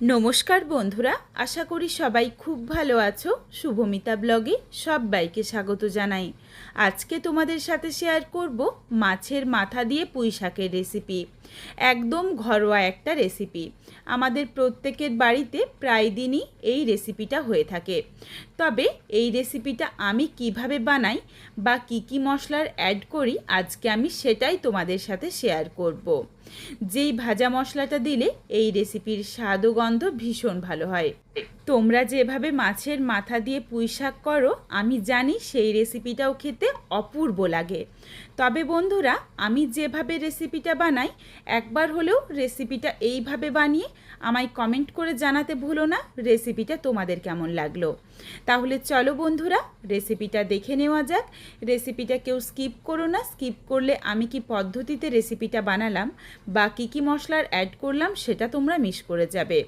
নমস্কার বন্ধুরা, আশা করি সবাই খুব ভালো আছো। শুভমিতা ব্লগে সবাইকে স্বাগত জানাই। আজকে তোমাদের সাথে শেয়ার করব মাছের মাথা দিয়ে পুঁই শাকের রেসিপি একদম ঘরোয়া একটা রেসিপি আমাদের প্রত্যেকের বাড়িতে প্রায় দিনই এই রেসিপিটা হয়ে থাকে। তবে এই রেসিপিটা আমি কীভাবে বানাই বা কি কি মশলার অ্যাড করি, আজকে আমি সেটাই তোমাদের সাথে শেয়ার করব। যেই ভাজা মশলাটা দিলে এই রেসিপির স্বাদ ও গন্ধ ভীষণ ভালো হয়। তোমরা যেভাবে মাছের মাথা দিয়ে পুঁই শাক করো, আমি জানি সেই রেসিপিটাও খেতে অপূর্ব লাগে। তবে বন্ধুরা, আমি যেভাবে রেসিপিটা বানাই, একবার হলেও রেসিপিটা এইভাবে বানিয়ে আমায় কমেন্ট করে জানাতে ভুলো না, রেসিপিটা তোমাদের কেমন লাগল। তাহলে চলো বন্ধুরা, রেসিপিটা দেখে নেওয়া যাক। রেসিপিটা কেউ স্কিপ করো না, স্কিপ করলে আমি কি পদ্ধতিতে রেসিপিটা বানালাম বা কী কী মশলার অ্যাড করলাম, সেটা তোমরা মিস করে যাবে।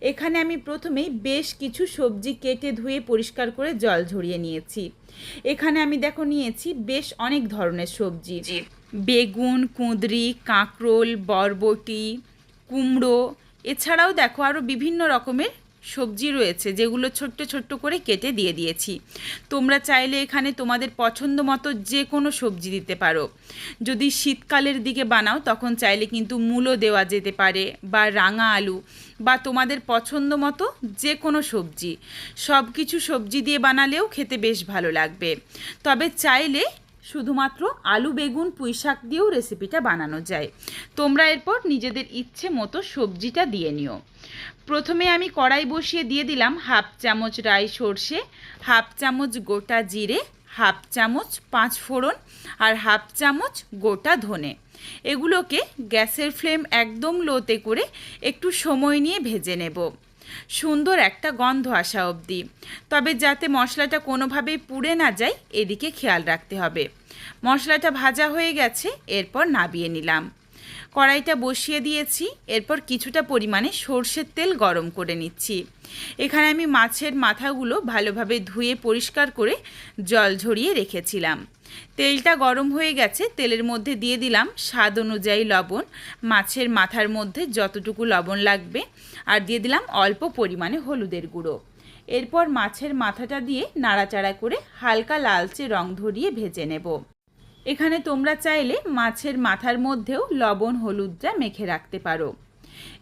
এখানে আমি প্রথমেই বেশ কিছু সবজি কেটে ধুয়ে পরিষ্কার করে জল ঝরিয়ে নিয়েছি। এখানে আমি দেখো নিয়েছি বেশ অনেক ধরনের সবজি। বেগুন কুঁদরি কাঁকরোল বরবটি কুমড়ো এছাড়াও দেখো আরও বিভিন্ন রকমের সবজি রয়েছে, যেগুলো ছোট্ট ছোট্ট করে কেটে দিয়ে দিয়েছি। তোমরা চাইলে এখানে তোমাদের পছন্দ মতো যে কোনো সবজি দিতে পারো। যদি শীতকালের দিকে বানাও, তখন চাইলে কিন্তু মূলো দেওয়া যেতে পারে বা রাঙা আলু বা তোমাদের পছন্দ মতো যে কোনো সবজি। সব কিছু সবজি দিয়ে বানালেও খেতে বেশ ভালো লাগবে। তবে চাইলে শুধুমাত্র আলু, বেগুন পুঁই শাক দিয়েও রেসিপিটা বানানো যায়। তোমরা এরপর নিজেদের ইচ্ছে মতো সবজিটা দিয়ে নিও। প্রথমে আমি কড়াই বসিয়ে দিয়ে দিলাম হাফ চামচ রাই সর্ষে, হাফ চামচ গোটা জিরে, হাফ চামচ পাঁচ ফোড়ন আর হাফ চামচ গোটা ধনে। এগুলোকে গ্যাসের ফ্লেম একদম লোতে করে একটু সময় নিয়ে ভেজে নেব। সুন্দর একটা গন্ধ আসা অবধি। তবে যাতে মশলাটা কোনোভাবেই পুড়ে না যায়, এদিকে খেয়াল রাখতে হবে। মশলাটা ভাজা হয়ে গেছে, এরপর নাবিয়ে নিলাম। কড়াইটা বসিয়ে দিয়েছি, এরপর কিছুটা পরিমাণে সর্ষের তেল গরম করে নিচ্ছি। এখানে আমি মাছের মাথাগুলো ভালোভাবে ধুয়ে পরিষ্কার করে জল ঝরিয়ে রেখেছিলাম। তেলটা গরম হয়ে গেছে, তেলের মধ্যে দিয়ে দিলাম স্বাদ অনুযায়ী লবণ। মাছের মাথার মধ্যে যতটুকু লবণ লাগবে, আর দিয়ে দিলাম অল্প পরিমাণে হলুদের গুঁড়ো। এরপর মাছের মাথাটা দিয়ে নাড়াচাড়া করে হালকা লালচে রং ধরিয়ে ভেজে নেব। এখানে তোমরা চাইলে মাছের মাথার মধ্যেও লবণ, হলুদটা মেখে রাখতে পারো।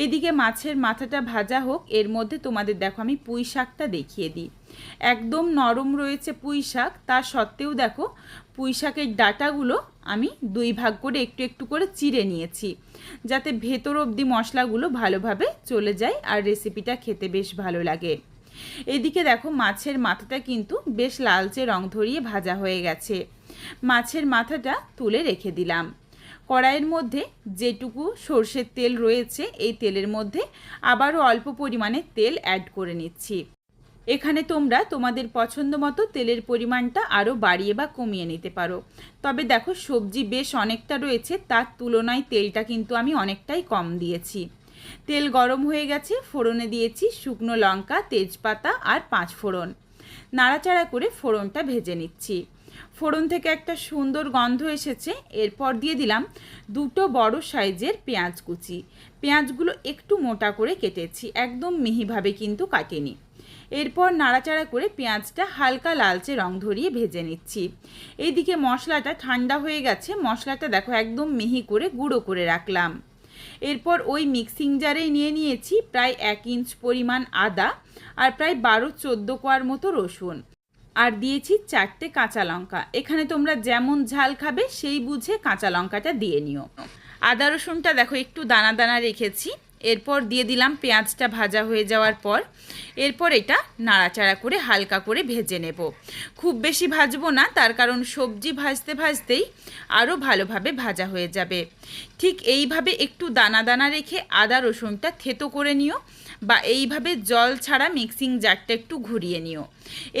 এইদিকে মাছের মাথাটা ভাজা হোক, এর মধ্যে তোমাদের দেখো আমি পুঁই শাকটা দেখিয়ে দিই। একদম নরম রয়েছে পুঁই শাক, তা সত্ত্বেও দেখো পুঁই শাকের ডাটাগুলো আমি দুই ভাগ করে একটু একটু করে চিড়ে নিয়েছি, যাতে ভেতর অবধি মশলাগুলো ভালোভাবে চলে যায় আর রেসিপিটা খেতে বেশ ভালো লাগে। এদিকে দেখো মাছের মাথাটা কিন্তু বেশ লালচে রং ধরিয়ে ভাজা হয়ে গেছে। মাছের মাথাটা তুলে রেখে দিলাম। কড়াইয়ের মধ্যে যেটুকু সর্ষের তেল রয়েছে, এই তেলের মধ্যে আবারও অল্প পরিমাণে তেল অ্যাড করে নিচ্ছি। এখানে তোমরা তোমাদের পছন্দ মতো তেলের পরিমাণটা আরও বাড়িয়ে বা কমিয়ে নিতে পারো। তবে দেখো সবজি বেশ অনেকটা রয়েছে, তার তুলনায় তেলটা কিন্তু আমি অনেকটাই কম দিয়েছি। তেল গরম হয়ে গেছে, ফোড়নে দিয়েছি শুকনো লঙ্কা, তেজপাতা আর পাঁচ ফোড়ন। নাড়াচাড়া করে ফোড়নটা ভেজে নিচ্ছি। ফোড়ন থেকে একটা সুন্দর গন্ধ এসেছে, এরপর দিয়ে দিলাম দুটো বড় সাইজের পেঁয়াজ কুচি। পেঁয়াজগুলো একটু মোটা করে কেটেছি, একদম মিহিভাবে কিন্তু কাটেনি। এরপর নাড়াচাড়া করে পেঁয়াজটা হালকা লালচে রং ধরিয়ে ভেজে নিচ্ছি। এইদিকে মশলাটা ঠান্ডা হয়ে গেছে, মশলাটা দেখো একদম মিহি করে গুঁড়ো করে রাখলাম। এরপর ওই মিক্সিং জারেই নিয়ে নিয়েছি, প্রায় এক ইঞ্চ পরিমাণ আদা আর প্রায় বারো চোদ্দ কোয়ার মতো রসুন। আর দিয়েছি চারটে কাঁচা লঙ্কা। এখানে তোমরা যেমন ঝাল খাবে, সেই বুঝে কাঁচা লঙ্কাটা দিয়ে নিও। আদা রসুনটা দেখো, একটু দানা দানা রেখেছি। এরপর দিয়ে দিলাম পেঁয়াজটা ভাজা হয়ে যাওয়ার পর এরপর এটা নাড়াচাড়া করে হালকা করে ভেজে নেব। খুব বেশি ভাজবো না, তার কারণ সবজি ভাজতে ভাজতেই আরও ভালোভাবে ভাজা হয়ে যাবে। ঠিক এইভাবে একটু দানা দানা রেখে আদা রসুনটা থেতো করে নিও বা এইভাবে জল ছাড়া মিক্সিং জারটা একটু ঘুরিয়ে নিও।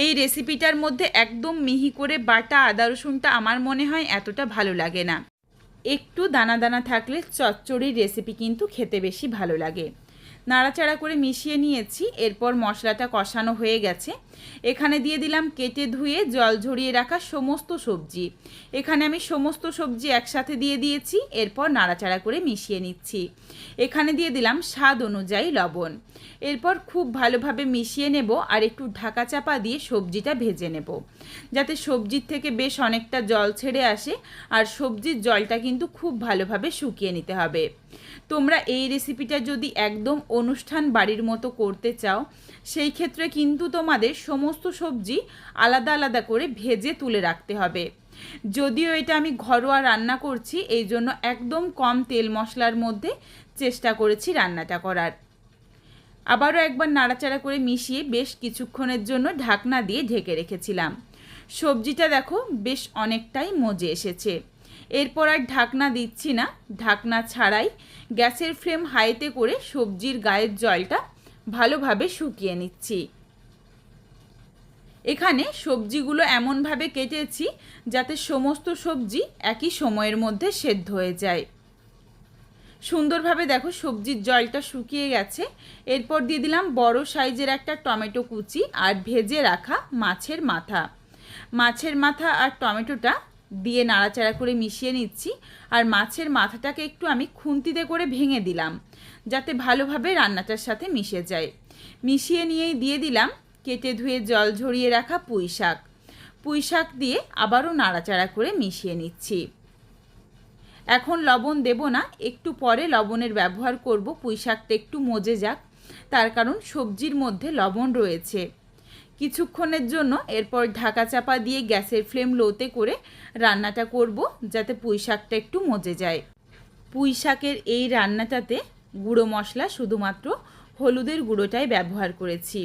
এই রেসিপিটার মধ্যে একদম মিহি করে বাটা আদা রসুনটা আমার মনে হয় এতটা ভালো লাগে না। একটু দানা দানা থাকলে চচ্চড়ির রেসিপি কিন্তু খেতে বেশি ভালো লাগে। নাড়াচাড়া করে মিশিয়ে নিয়েছি, এরপর মশলাটা কষানো হয়ে গেছে। এখানে দিয়ে দিলাম কেটে ধুয়ে জল ঝরিয়ে রাখা সমস্ত সবজি। এখানে আমি সমস্ত সবজি একসাথে দিয়ে দিয়েছি, এরপর নাড়াচাড়া করে মিশিয়ে নিচ্ছি। এখানে দিয়ে দিলাম স্বাদ অনুযায়ী লবণ। এরপর খুব ভালোভাবে মিশিয়ে নেব আর একটু ঢাকা চাপা দিয়ে সবজিটা ভেজে নেব। যাতে সবজির থেকে বেশ অনেকটা জল ছেড়ে আসে, আর সবজির জলটা কিন্তু খুব ভালোভাবে শুকিয়ে নিতে হবে। তোমরা এই রেসিপিটা যদি একদম অনুষ্ঠান বাড়ির মতো করতে চাও, সেই ক্ষেত্রে কিন্তু তোমাদের সমস্ত সবজি আলাদা আলাদা করে ভেজে তুলে রাখতে হবে। যদিও এটা আমি ঘরোয়া রান্না করছি, এই জন্য একদম কম তেল মশলার মধ্যে চেষ্টা করেছি রান্নাটা করার। আবারও একবার নাড়াচাড়া করে মিশিয়ে বেশ কিছুক্ষণের জন্য ঢাকনা দিয়ে ঢেকে রেখেছিলাম। সবজিটা দেখো বেশ অনেকটাই মজে এসেছে। এরপর আর ঢাকনা দিচ্ছি না, ঢাকনা ছাড়াই গ্যাসের ফ্লেম হাইতে করে সবজির গায়ের জলটা ভালোভাবে শুকিয়ে নিচ্ছি। এখানে সবজিগুলো এমনভাবে কেটেছি যাতে সমস্ত সবজি একই সময়ের মধ্যে সেদ্ধ হয়ে যায়। সুন্দরভাবে দেখো সবজির জলটা শুকিয়ে গেছে। এরপর দিয়ে দিলাম বড় সাইজের একটা টমেটো কুচি আর ভেজে রাখা মাছের মাথা। মাছের মাথা আর টমেটোটা দিয়ে নাড়াচাড়া করে মিশিয়ে নিচ্ছি আর মাছের মাথাটাকে একটু আমি খুন্তিতে করে ভেঙে দিলাম, যাতে ভালোভাবে রান্নাটার সাথে মিশে যায়। মিশিয়ে নিয়েই দিয়ে দিলাম কেটে ধুয়ে জল ঝরিয়ে রাখা পুঁই শাক। পুঁই শাক দিয়ে আবারও নাড়াচাড়া করে মিশিয়ে নিচ্ছি। এখন লবণ দেব না, একটু পরে লবণের ব্যবহার করব। পুঁই শাকটা একটু মজে যাক, তার কারণ সবজির মধ্যে লবণ রয়েছে। কিছুক্ষণের জন্য এরপর ঢাকা চাপা দিয়ে গ্যাসের ফ্লেম লোতে করে রান্নাটা করব যাতে পুঁই শাকটা একটু মজে যায়। পুঁই শাকের এই রান্নাটাতে গুঁড়ো মশলা শুধুমাত্র হলুদের গুঁড়োটাই ব্যবহার করেছি।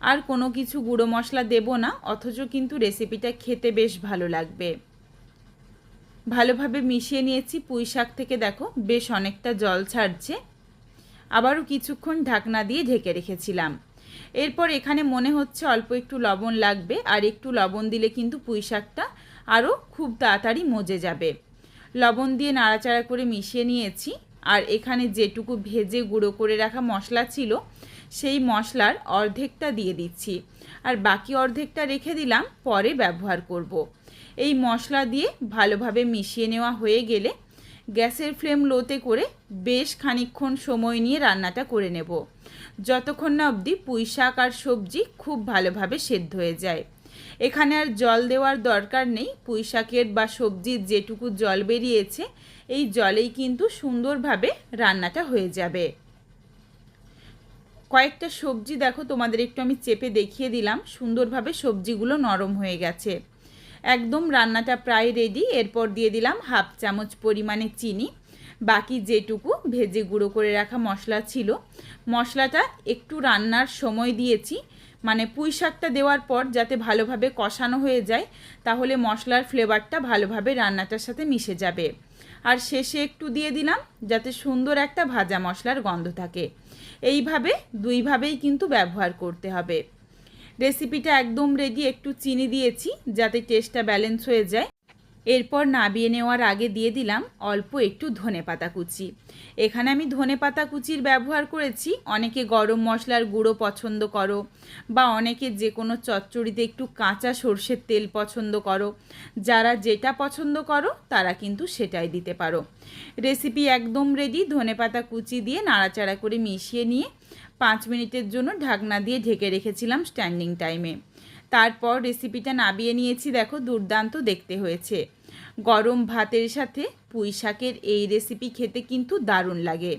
আর কোনো কিছু গুঁড়ো মশলা দেব না, অথচ কিন্তু রেসিপিটা খেতে বেশ ভালো লাগবে। ভালোভাবে মিশিয়ে নিয়েছি পুঁই শাক থেকে, দেখো, বেশ অনেকটা জল ছাড়ছে। আবারও কিছুক্ষণ ঢাকনা দিয়ে ঢেকে রেখেছিলাম। এরপর এখানে মনে হচ্ছে অল্প একটু লবণ লাগবে, আর একটু লবণ দিলে কিন্তু পুঁই শাকটা আরও খুব তাড়াতাড়ি মজে যাবে লবণ দিয়ে নাড়াচাড়া করে মিশিয়ে নিয়েছি, আর এখানে যেটুকু ভেজে গুঁড়ো করে রাখা মশলা ছিল, সেই মশলার অর্ধেকটা দিয়ে দিচ্ছি আর বাকি অর্ধেকটা রেখে দিলাম, পরে ব্যবহার করব। এই মশলা দিয়ে ভালোভাবে মিশিয়ে নেওয়া হয়ে গেলে গ্যাসের ফ্লেম লোতে করে বেশ খানিক্ষণ সময় নিয়ে রান্নাটা করে নেব। যতক্ষণ না অবধি পুঁই শাক আর সবজি খুব ভালোভাবে সেদ্ধ হয়ে যায়। এখানে আর জল দেওয়ার দরকার নেই। পুঁই শাকের বা সবজির যেটুকু জল বেরিয়েছে, এই জলেই কিন্তু সুন্দরভাবে রান্নাটা হয়ে যাবে। কয়েকটা সবজি দেখো, তোমাদের একটু আমি চেপে দেখিয়ে দিলাম। সুন্দরভাবে সবজিগুলো নরম হয়ে গেছে। একদম রান্নাটা প্রায় রেডি এরপর দিয়ে দিলাম হাফ চামচ পরিমাণে চিনি। বাকি যেটুকু ভেজে গুঁড়ো করে রাখা মশলা ছিল, মশলাটা একটু রান্নার সময় দিয়েছি। মানে পুঁই শাকটা দেওয়ার পর যাতে ভালোভাবে কষানো হয়ে যায়, তাহলে মশলার ফ্লেভারটা ভালোভাবে রান্নাটার সাথে মিশে যাবে। আর শেষে একটু দিয়ে দিলাম যাতে সুন্দর একটা ভাজা মশলার গন্ধ থাকে। এইভাবে দুইভাবেই কিন্তু ব্যবহার করতে হবে। রেসিপিটা একদম রেডি একটু চিনি দিয়েছি যাতে টেস্টটা ব্যালেন্স হয়ে যায়। এরপর নাবিয়ে নেওয়ার আগে দিয়ে দিলাম অল্প একটু ধনে পাতা কুচি। এখানে আমি ধনে পাতা কুচির ব্যবহার করেছি। অনেকে গরম মশলার গুঁড়ো পছন্দ করো বা অনেকে যে কোনো চচ্চড়িতে একটু কাঁচা সর্ষের তেল পছন্দ করো। যারা যেটা পছন্দ করো, তারা কিন্তু সেটাই দিতে পারো। রেসিপি একদম রেডি ধনে পাতা কুচি দিয়ে নাড়াচাড়া করে মিশিয়ে নিয়ে পাঁচ মিনিটের জন্য ঢাকনা দিয়ে ঢেকে রেখেছিলাম স্ট্যান্ডিং টাইমে তারপর রেসিপিটা নাবিয়ে নিয়েছি, দেখো দুর্দান্ত দেখতে হয়েছে। গরম ভাতের সাথে পুঁই শাকের এই রেসিপি খেতে কিন্তু দারুণ লাগে।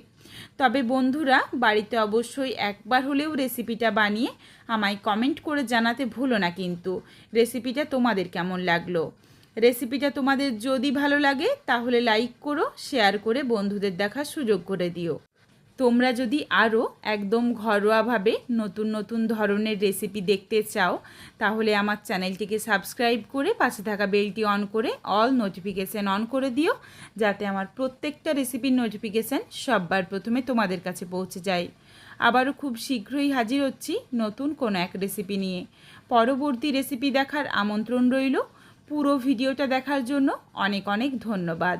তবে বন্ধুরা, বাড়িতে অবশ্যই একবার হলেও রেসিপিটা বানিয়ে আমায় কমেন্ট করে জানাতে ভুলো না কিন্তু। রেসিপিটা তোমাদের কেমন লাগল? রেসিপিটা তোমাদের যদি ভালো লাগে, তাহলে লাইক করো শেয়ার করে বন্ধুদের দেখার সুযোগ করে দিও। তোমরা যদি আরও একদম ঘরোয়াভাবে নতুন নতুন ধরনের রেসিপি দেখতে চাও, তাহলে আমার চ্যানেলটিকে সাবস্ক্রাইব করে পাশে থাকা বেলটি অন করে অল নোটিফিকেশান অন করে দিও, যাতে আমার প্রত্যেকটা রেসিপির নোটিফিকেশান সববার প্রথমে তোমাদের কাছে পৌঁছে যায়। আবারও খুব শীঘ্রই হাজির হচ্ছি নতুন কোনো এক রেসিপি নিয়ে। পরবর্তী রেসিপি দেখার আমন্ত্রণ রইল। পুরো ভিডিওটা দেখার জন্য অনেক অনেক ধন্যবাদ।